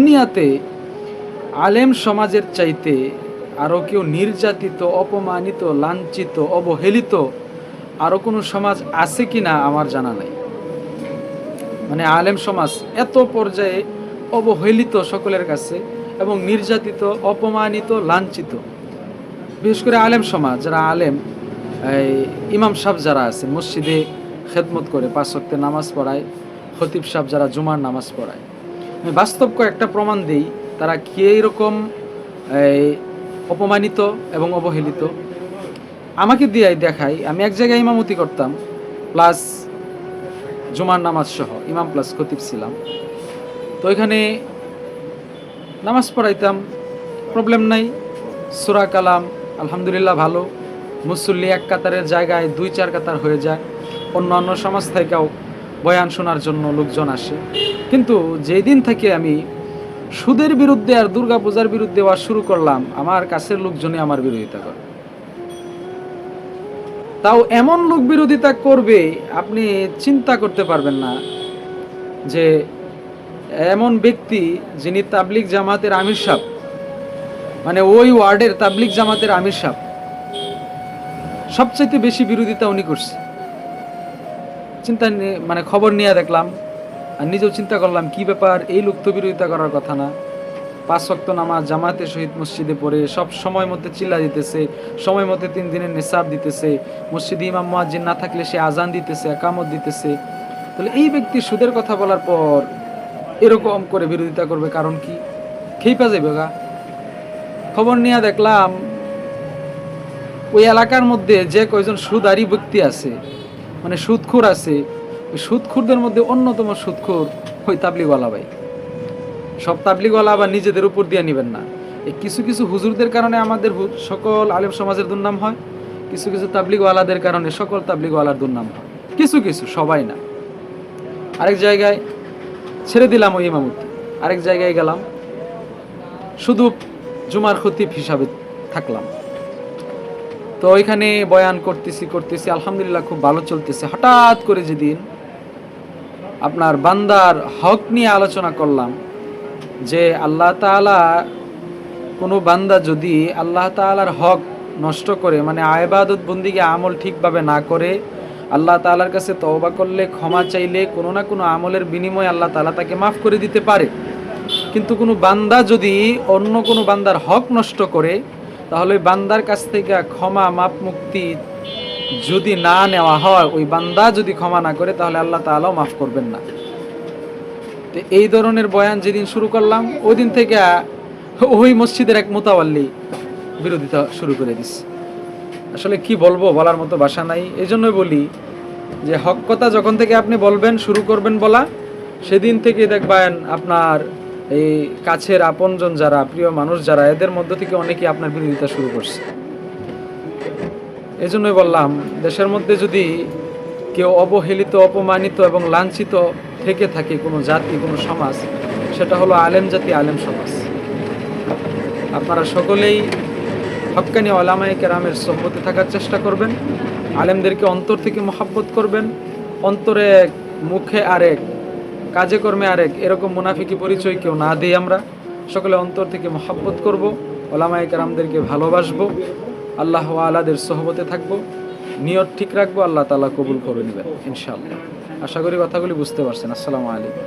দুনিয়াতে আলেম সমাজের চাইতে আরও কেউ নির্যাতিত, অপমানিত, লাঞ্ছিত, অবহেলিত আরও কোনো সমাজ আছে কি না আমার জানা নাই। মানে আলেম সমাজ এত পর্যায়ে অবহেলিত সকলের কাছে এবং নির্যাতিত, অপমানিত, লাঞ্ছিত। বিশেষ করে আলেম সমাজ, যারা আলেম ইমাম সাহেব যারা আছে মসজিদে খেদমত করে, পাঁচ নামাজ পড়ায়, খতিব সাহেব যারা জুমার নামাজ পড়ায়। আমি বাস্তব কয়েকটা প্রমাণ দিই, তারা কি রকম এই, অপমানিত এবং অবহেলিত। আমাকে দিয়ে দেখাই, আমি এক জায়গায় ইমামতি করতাম, প্লাস জুমার নামাজ সহ, ইমাম প্লাস খতিব ছিলাম। তো এখানে নামাজ পড়াইতাম প্রবলেম নাই, সুরা কালাম, আলহামদুলিল্লাহ ভালো। মুসল্লি এক কাতারের জায়গায় দুই, চার কাতার হয়ে যায়। অন্য অন্য সমাজ থেকেও বয়ান শোনার জন্য লোকজন আসে। কিন্তু যেই দিন থেকে আমি সুদের বিরুদ্ধে আর দুর্গা পূজার বিরুদ্ধে ওয়াজ শুরু করলাম, আমার কাছের লোকজনই আমার বিরোধিতা করে। তাও এমন লোক বিরোধিতা করবে, আপনি চিন্তা করতে পারবেন না যে এমন ব্যক্তি যিনি তাবলিক জামাতের আমির সাহ মানে ওই ওয়ার্ডের তাবলিক জামাতের আমির সাহ সবচাইতে বেশি বিরোধিতা উনি করছে। চিন্তা মানে খবর নিয়ে দেখলাম, আর নিজেও চিন্তা করলাম, কি ব্যাপার, এই লুপ্ত বিরোধিতা করার কথা না। পাঁচ শক্ত নামাজ জামাতে শহীদ মসজিদে পড়ে, সব সময় মধ্যে চিল্লা দিতেছে, সময় মধ্যে তিন দিনের নেশাব দিতেছে, মসজিদে ইমাম মুয়াজ্জিন না থাকলে সে আজান দিতেছে, একামত দিতেছে। তাহলে এই ব্যক্তি সুদের কথা বলার পর এরকম করে বিরোধিতা করবে কারণ কি? খেইপা যাবে গা। খবর নিয়ে দেখলাম, ওই এলাকার মধ্যে যে কয়জন সুদারি ব্যক্তি আছে মানে সুদখোর আছে। ওই সুদখোরদের মধ্যে অন্যতম সুদখোর ওই তাবলিগওয়ালা ভাই। সব তাবলিগওয়ালা আবার নিজেদের উপর দিয়ে নেবেন না। এই কিছু কিছু হুজুরদের কারণে আমাদের সকল আলেম সমাজের দুর্নাম হয়। কিছু কিছু তাবলিগওয়ালাদের কারণে সকল তাবলিগওয়ালার দুর্নাম হয়। কিছু কিছু, সবাই না। আরেক জায়গায় ছেড়ে দিলাম ওই ইমামতি। আরেক জায়গায় গেলাম। শুধু জুমার খতিব হিসাবে থাকলাম। তো ওইখানে বয়ান করতেছি করতেছি, আলহামদুলিল্লাহ খুব ভালো চলতেছে। হঠাৎ করে যেদিন আপনার বান্দার হক নিয়ে আলোচনা করলাম যে আল্লাহ তাআলা কোনো বান্দা যদি আল্লাহ তাআলার হক নষ্ট করে মানে আয়বাদত বন্দিকে আমল ঠিকভাবে না করে, আল্লাহ তাআলার কাছে তওবা করলে, ক্ষমা চাইলে, কোনো না কোনো আমলের বিনিময়ে আল্লাহ তাআলা তাকে মাফ করে দিতে পারে। কিন্তু কোনো বান্দা যদি অন্য কোনো বান্দার হক নষ্ট করে তাহলে ওই বান্দার কাছ থেকে ক্ষমা, মাপ, মুক্তি যদি না নেওয়া হয়, ওই বান্দা যদি ক্ষমা না করে, তাহলে আল্লাহ তাআলাও মাফ করবেন না। তো এই ধরনের বয়ান যেদিন শুরু করলাম, ওই দিন থেকে ওই মসজিদের এক মোতাবাল্লি বিরোধিতা শুরু করে দিচ্ছে আসলে কি বলব, বলার মতো ভাষা নাই। এই জন্যই বলি যে হক কথা যখন থেকে আপনি বলবেন, শুরু করবেন বলা, সেদিন থেকে দেখবেন আপনার এই কাছের আপনজন যারা, প্রিয় মানুষ যারা, এদের মধ্য থেকে অনেকেই আপনার বিরোধিতা শুরু করছে। এই জন্যই বললাম, দেশের মধ্যে যদি কেউ অবহেলিত, অপমানিত এবং লাঞ্ছিত থেকে থাকে কোনো জাতি, কোনো সমাজ, সেটা হলো আলেম জাতি, আলেম সমাজ। আপনারা সকলেই হক্কানি ওলামায়ে কেরামের সহবতে থাকার চেষ্টা করবেন, আলেমদেরকে অন্তর থেকে মহাব্বত করবেন, অন্তরে মুখে আরেক কাজে কর্মে আরেক, এরকম মুনাফিকি পরিচয় কেউ না দিই আমরা। সকলে অন্তর থেকে মহাব্বত করব, ওলামায়ে কেরামদেরকে ভালোবাসবো, আল্লাহ আলাদের সহবতে থাকব, নিয়ত ঠিক রাখব, আল্লাহ তালা কবুল করে নেবেন, ইনশাআল্লাহ। আশা করি কথাগুলি বুঝতে পারছেন। আসসালামু আলাইকুম।